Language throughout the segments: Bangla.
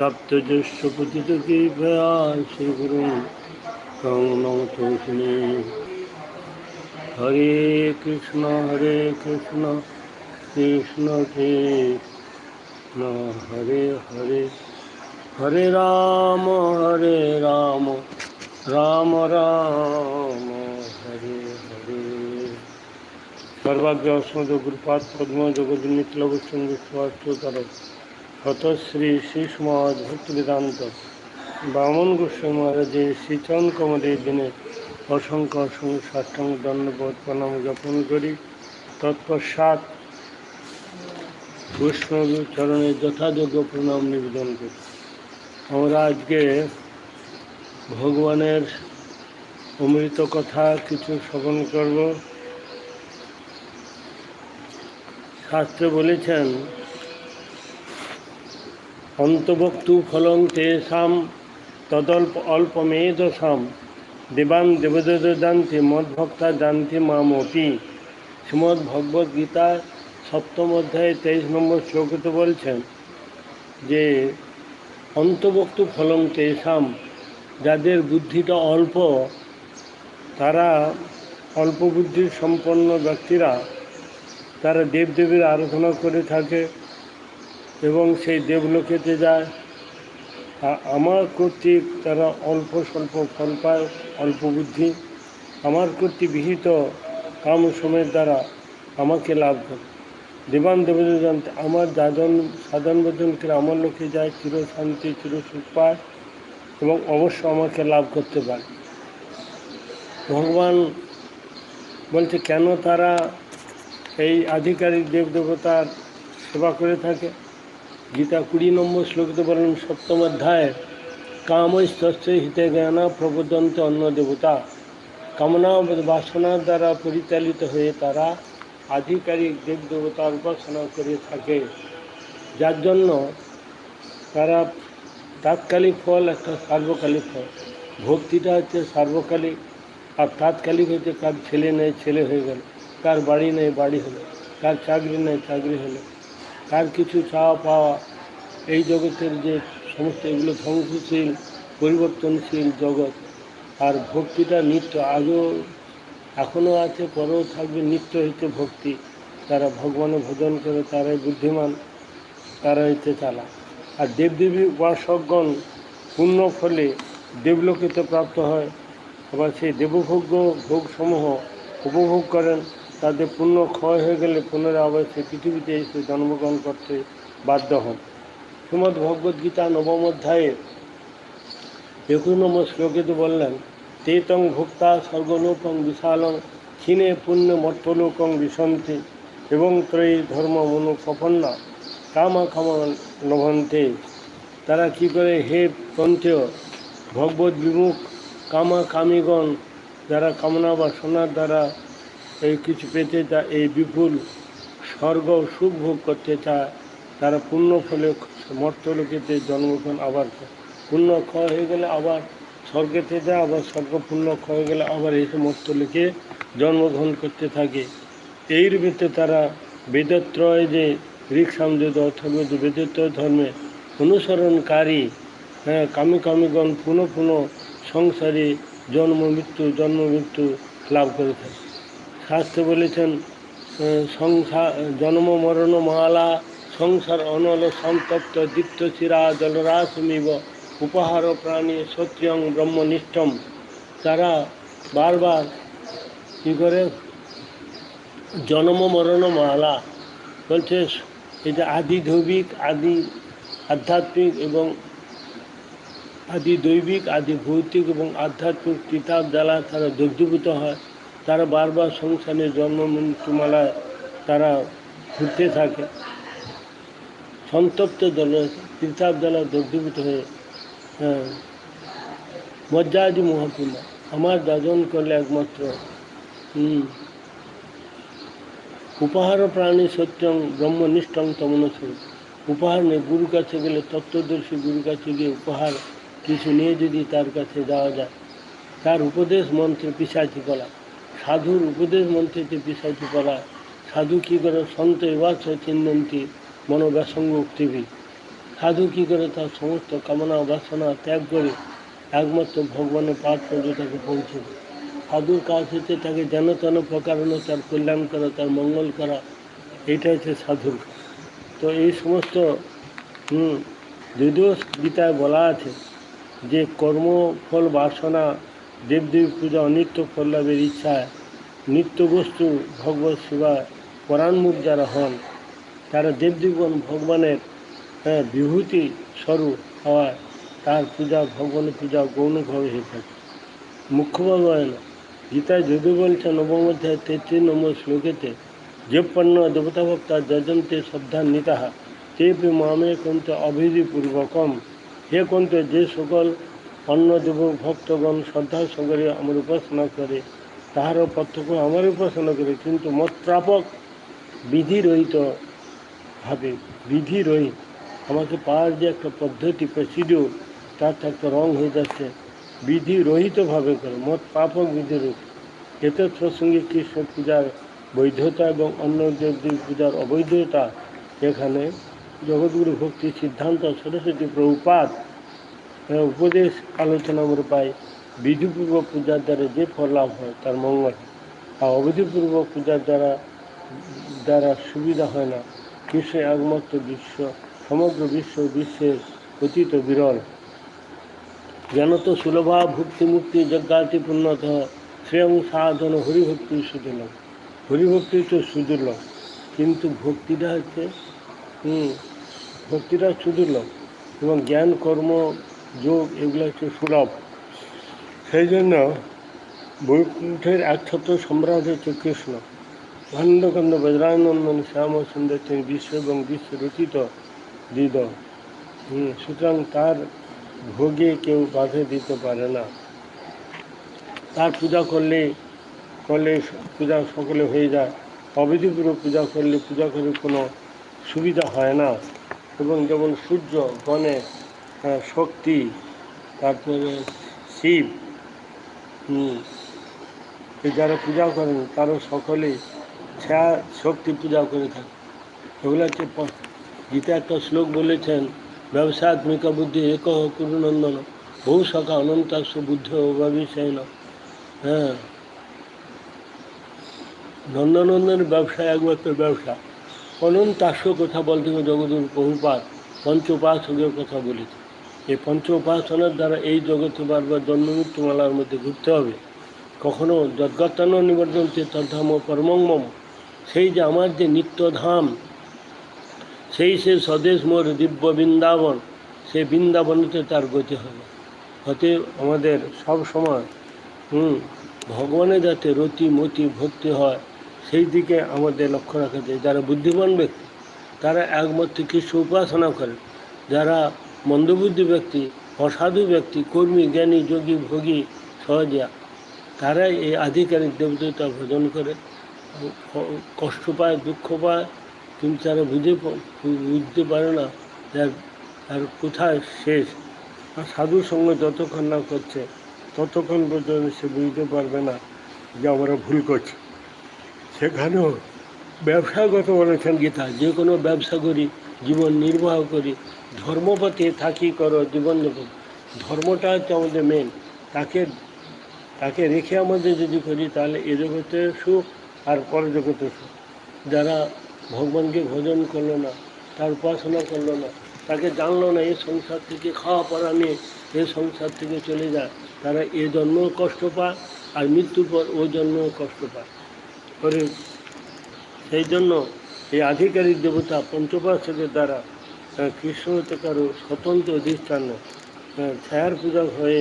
সপ্তজ্যেষ্ঠ পতিতকীর্ভয়া শ্রীগুরু প্রণতোষ্ণে হরে কৃষ্ণ হরে কৃষ্ণ কৃষ্ণ কৃষ্ণ হরে হরে হরে রাম হরে রাম রাম রাম, হরে হরে। সর্বাগ্র অস্মদ গুরুপাদ, পদ্ম জগদ্মিত্লব সঙ্গে সুভাষতর হত শ্রী শ্রীষ্মদ ভক্তি বেদান্ত বামন গোস্বামী মহারাজের শ্রীচরণ কমলের দিনে অসংখ্য অসংখ্য সাষ্টাঙ্গ দণ্ডবোধ প্রণাম জ্ঞাপন করি। তৎপশ্চাৎ বৈষ্ণব চরণে যথাযোগ্য প্রণাম নিবেদন করি। আমরা আজকে ভগবানের অমৃত কথা কিছু শ্রবণ করব। শাস্ত্রে বলেছেন অন্তভক্তু ফলং তেষাম তদল্প অল্পমেধসাম। দেবান দেবদেব জানতে, মদ্ভক্তা জানতে মামপি। শ্রীমদ্ ভগবদ গীতা সপ্তম অধ্যায়ে তেইশ নম্বর শ্লোকতে বলছেন যে অন্তভক্তু ফলং তেষাম, যাদের বুদ্ধিটা অল্প, তারা অল্প বুদ্ধির সম্পন্ন ব্যক্তিরা, তারা দেবদেবীর আরাধনা করে থাকে। এবং সেই দেবলোকেতে যায়। আমার কর্তৃক তারা অল্প স্বল্প ফল পায়, অল্প বুদ্ধি। আমার কর্তৃক বিহিত কাম সময়ের দ্বারা আমাকে লাভ করে। দেবান দেবতা জানতে আমার যাজন সাধন করে আমার লোকে যায়, চির শান্তি, চির সুখ পায় এবং অবশ্য আমাকে লাভ করতে পারে। ভগবান বলছে, কেন তারা এই আধিকারিক দেব দেবতার সেবা করে থাকে? গীতা কুড়ি নম্বর শ্লোকতে বলেন, সপ্তম অধ্যায়, কামস্তস্য হিতে জ্ঞানা প্রবোদন্ত অন্য দেবতা। কামনা বাসনার দ্বারা পরিচালিত হয়ে তারা আধিকারিক দেব দেবতার উপাসনা করে থাকে। যার জন্য তারা তাৎকালিক ফল একটা সার্বকালিক ফল। ভক্তিটা হচ্ছে সার্বকালিক, আর তাৎকালিক হচ্ছে কার ছেলে নেই, ছেলে হয়ে গেল, কার বাড়ি নেই, বাড়ি হলো, কার চাকরি নেই, চাকরি হলো। কার কিছু চাওয়া পাওয়া, এই জগতের যে সমস্ত এগুলো ধ্বংসশীল, পরিবর্তনশীল জগৎ আর ভক্তিটা নিত্য আগেও এখনও আছে, পরেও থাকবে নিত্য হইতে ভক্তি। তারা ভগবানের ভজন করে তারাই বুদ্ধিমান তারা হইতে চালা আর দেবদেবী উপাসকগণ পূর্ণ ফলে দেবলোকিতে প্রাপ্ত হয়। আবার সেই দেবভোগ্য ভোগসমূহ উপভোগ করেন। তাদের পুণ্য ক্ষয় হয়ে গেলে পুনরায় সেই পৃথিবীতে এসে জন্মগ্রহণ করতে বাধ্য হন। শ্রীমদ্ ভগবদ্গীতা নবম অধ্যায়ে একুশ নম্বর শ্লোকেতে বললেন, তেতং ভোক্তা স্বর্গলোকং বিশালং ক্ষীণে পুণ্য মর্তলোকং বিশন্তি এবং ত্রয়ী ধর্ম মনোপন্না কামা কামা লভন্তে। তারা কি করে, হে পন্থেয় ভগবত বিমুখ কামা কামিগণ, যারা কামনা বাসনার দ্বারা এই কিছু পেতে চায় এই বিপুল স্বর্গ সুখ ভোগ করতে চায় তারা পুণ্য ফলে মর্তলোকেতে জন্মগ্রহণ আবার। পুণ্য ক্ষয় হয়ে গেলে আবার স্বর্গেতে যায়, আবার স্বর্গ পুণ্য ক্ষয় হয়ে গেলে আবার এসে মর্তলোকে জন্মগ্রহণ করতে থাকে এর ভিতরে তারা বেদত্রয় যে ঋক সামবেদ অথর্ব যে বেদত্রয় ধর্মে অনুসরণকারী হ্যাঁ কামি কামিগণ পুনঃ পুনঃ সংসারে জন্ম, মৃত্যু জন্ম, মৃত্যু লাভ করে থাকে শাস্ত্রে বলেছেন সংসার জন্ম, মরণ, মালা, সংসার, অনল, সন্তপ্ত, দীপ্ত, চিরা শিরা জলরাশমিব, উপহার, প্রাণী সত্যং ব্রহ্মনিষ্ঠম। তারা বারবার কী করে? জন্ম, মরণ, মালা বলছে, এটা আদি দৈবিক আদি আধ্যাত্মিক এবং আদি দৈবিক আদি ভৌতিক এবং আধ্যাত্মিক কিতাব জ্বালা, তারা দগ্ধীভূত হয়। তারা বারবার সংসারে জন্ম মৃত্যুমালায় তারা ঘুরতে থাকে। সন্তপ্ত দল কিতাব জ্বালা দগ্ধীভূত হয়ে হ্যাঁ মজ্জাদি মহাপূর্ণ আমার যাজন করলে একমাত্র উপহার প্রাণী সত্যং ব্রহ্মনিষ্ঠং তমনস্বরূপ উপহার নেই গুরুর কাছে গেলে তত্ত্বদর্শী গুরুর কাছে গিয়ে উপহার কিছু নিয়ে যদি তার কাছে যাওয়া যায়। তার উপদেশ মন্ত্রে পিসাচি করা সাধুর উপদেশ মন্ত্রেতে পিসাচি করা সাধু কী করে সন্ত এবাস চিহ্নন্তি মনোব্যাসঙ্গ উক্তিভি সাধু কী করে তার সমস্ত কামনা বাসনা ত্যাগ করে একমাত্র ভগবানের পাঠ পর্যন্ত তাকে পৌঁছে সাধুর কাজ হচ্ছে তাকে যেন তেন প্রকারণ তার কল্যাণ করা, তার মঙ্গল করা। এটা হচ্ছে সাধুর। তো এই সমস্ত যদিও গীতায় বলা আছে যে কর্মফল বাসনা দেবদেবী পূজা অনিত্য ফল লাভের ইচ্ছায় নিত্য বস্তু ভগবত সেবা পরাণমুখ যারা হন তারা দেবদেবগণ ভগবানের হ্যাঁ, বিভূতি স্বরূপ হওয়ায় তার পূজা ভগবানের পূজা গৌণভাবে হয়ে থাকে। মুখ্যভাবে হয় গীতায় যদিও বলছে নবম অধ্যায় তেত্রিশ নম্বর শ্লোকেতে যে পণ্য দেবতা ভক্তা যজন্তে শ্রদ্ধান্বিতাহা তেপি মামে কন্ত অভিধিপূর্বকম হে কন্ত যে সকল অন্য দেব ভক্তগণ শ্রদ্ধার সঙ্গে আমার উপাসনা করে, তাহারও প্রত্যক্ষ আমার উপাসনা করে, কিন্তু মত প্রাপক বিধি রহিত ভাবে, বিধি রহিত, আমাকে পাওয়ার যে একটা পদ্ধতি প্রসিডিওর তার তো একটা রং হয়ে যাচ্ছে। বিধি রহিতভাবে করে মত পাপক বিধি রহিত। এতে প্রসঙ্গে কৃষ্ণ পূজার বৈধতা এবং অন্য দেবদেবী পূজার অবৈধতা, এখানে জগৎগুরু ভক্তি সিদ্ধান্ত সরস্বতী প্রভুপাত উপদেশ আলোচনা আমরা পাই। বিধিপূর্বক পূজার দ্বারা যে ফল লাভ হয় তার মঙ্গল। আর অবিধিপূর্বক পূজার দ্বারা দ্বারা সুবিধা হয় না। কৃষ্ণ একমাত্র বিশ্ব, সমগ্র বিশ্ব বিশ্বের অতীত বিরল। জ্ঞানত সুলভা ভক্তি মুক্তি যজ্ঞাতি পুণ্যত শ্রেয়ং সাধন হরিভক্তি সুদুর্লভ হরিভক্তি তো সুদুর্লভ কিন্তু ভক্তিটা হচ্ছে, হুম, ভক্তিটা সুদুর্লভ এবং জ্ঞান, কর্ম যোগ এগুলো একটু সুলভ। সেই জন্য বৈকুণ্ঠের একছত্র সম্রাট হচ্ছে কৃষ্ণ। ভাণ্ডকন্দ বজ্রানন্দন শ্যাম সুন্দর তিনি বিশ্ব এবং বিশ্ব রচিত দিদ। সুতরাং তার ভোগে কেউ বাধে দিতে পারে না। তার পূজা করলে করলে পূজা সকলে হয়ে যায়। অবিধিপূর্বক পূজা করলে পূজা করে কোনো সুবিধা হয় না। এবং যেমন সূর্য গণেশ শক্তি, তারপরে শিব যারা পূজা করেন, তারও সকলে ছায়া শক্তি পূজা করে থাকে। এগুলো হচ্ছে গীতা একটা শ্লোক বলেছেন ব্যবসাত্মিক বুদ্ধি এক কুরুনন্দন, বহু শাখা অনন্তাক্ষ বুদ্ধ অভাবিষেন হ্যাঁ। নন্দনন্দনের ব্যবসা একমাত্র ব্যবসা। অনন্তাক্ষ কথা বলতে জগদুর বহুপাত পঞ্চ উপাসকের কথা বলেছে এই পঞ্চ উপাসনার দ্বারা এই জগতে বারবার জন্মমৃত্যুমালার মধ্যে ঘুরতে হবে। কখনো যদ্গতান নিবর্তন তদ্ধাম পরমঙ্গম, সেই যে আমার যে নিত্যধাম সেই সে স্বদেশ মোর দিব্য বৃন্দাবন সেই বৃন্দাবনেতে তার গতি হবে। হতে আমাদের সব সময়, হুম, ভগবানে যাতে রতি মতি ভক্তি হয়, সেই দিকে আমাদের লক্ষ্য রাখা যায়। যারা বুদ্ধিমান ব্যক্তি, তারা একমাত্র কৃষ্ণ উপাসনা করে। যারা মন্দবুদ্ধি ব্যক্তি, অসাধু ব্যক্তি, কর্মী, জ্ঞানী, যোগী, ভোগী, সহজিয়া। তারা এই আধিকারিক দেবদেবতা ভোজন করে। কষ্ট পায়, দুঃখ পায়, কিন্তু তারা বুঝে বুঝতে পারে না যার আর কোথায় শেষ। আর সাধুর সঙ্গে যতক্ষণ না করছে, ততক্ষণ পর্যন্ত সে বুঝতে পারবে না যে আমরা ভুল করছি। সেখানেও ব্যবসাগত বলেছেন গীতা, যে কোনো ব্যবসা করি, জীবন নির্বাহ করি ধর্মপথে থাকি করো জীবনযাপন ধর্মটা হচ্ছে আমাদের মেন তাকে তাকে রেখে আমাদের যদি করি, তাহলে এ জগতে সুখ আর পর জগতে সুখ। যারা ভগবানকে ভজন করল না, তার উপাসনা করল না, তাকে জানলো না এই সংসার থেকে খাওয়া পড়া নিয়ে, এই সংসার থেকে চলে যায়, তারা এ জন্মেও কষ্ট পায় আর মৃত্যুর পর ও জন্মেও কষ্ট পায়। করে সেই জন্য এই আধিকারিক দেবতা পঞ্চপাশকের দ্বারা কৃষ্ণ হতে কারও স্বতন্ত্র অধিষ্ঠান নয়। ছায়ার পূজা হয়ে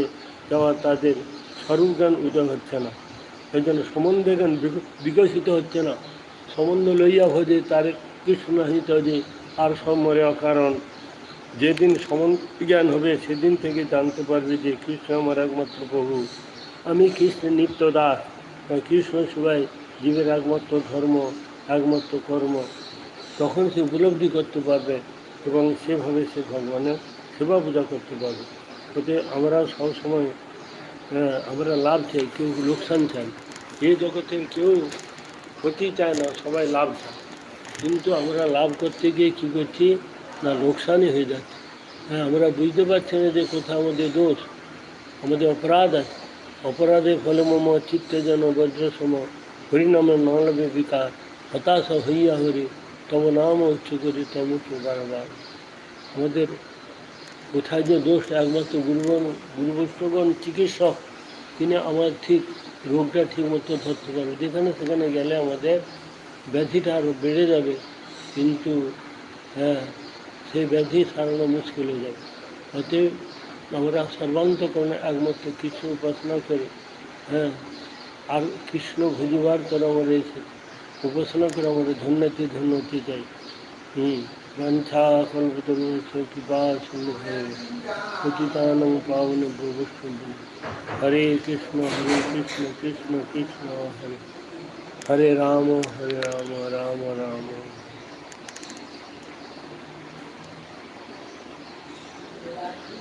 যাওয়া তাদের স্বরূপ জ্ঞান উদয় হচ্ছে না। সেই জন্য সম্বন্ধে জ্ঞান বিকশিত হচ্ছে না। সম্বন্ধ লইয়া ভজে তার কৃষ্ণ যে আর সব মরে অকারণ। যেদিন সম্বন্ধ জ্ঞান হবে, সেদিন থেকে জানতে পারবে যে কৃষ্ণ আমার একমাত্র প্রভু। আমি কৃষ্ণের নিত্য দাস। কৃষ্ণ সেবায় জীবের একমাত্র ধর্ম, একমাত্র কর্ম। তখন সে উপলব্ধি করতে পারবে এবং সেভাবে সে ভগবানের সেবা পূজা করতে পারবে। ওতে আমরা সবসময় আমরা লাভ চাই, কেউ লোকসান চাই এই জগতে কেউ ক্ষতি চায় না, সবাই লাভ চায়। কিন্তু আমরা লাভ করতে গিয়ে কী করছি? না, লোকসানই হয়ে যাচ্ছে। হ্যাঁ আমরা বুঝতে পারছি না যে কোথাও আমাদের দোষ, আমাদের অপরাধ আছে। অপরাধের ফলে মম চিত্তে যেন বজ্রসম হরিনামে নলবে বিকার, হতাশ হইয়া হরি। তব নাম উচ্চ করি তমুকে বারবার আমাদের কোথায় যে দোষ, একমাত্র গুরুগণ, গুরুবৈষ্ণবগণ চিকিৎসক, তিনি আমার ঠিক রোগটা ঠিক মতো ধরতে পারবে। যেখানে সেখানে গেলে আমাদের ব্যাধিটা আরও বেড়ে যাবে, কিন্তু হ্যাঁ সেই ব্যাধি সারানো মুশকিল হয়ে যাবে। অতএব আমরা সর্বান্তকরণে একমাত্র কৃষ্ণ উপাসনা করে। হ্যাঁ আর কৃষ্ণ ভুজিবার করে আমরা এসে উপাসনা করে আমাদের ধন্যতি ধন্যতি চাই হুম বাঞ্ছা সিন্ধু পতিতানং পাবন প্রভুষ্ণ হরে কৃষ্ণ হরে কৃষ্ণ কৃষ্ণ কৃষ্ণ, হরে। হরে রাম হরে রাম রাম রাম।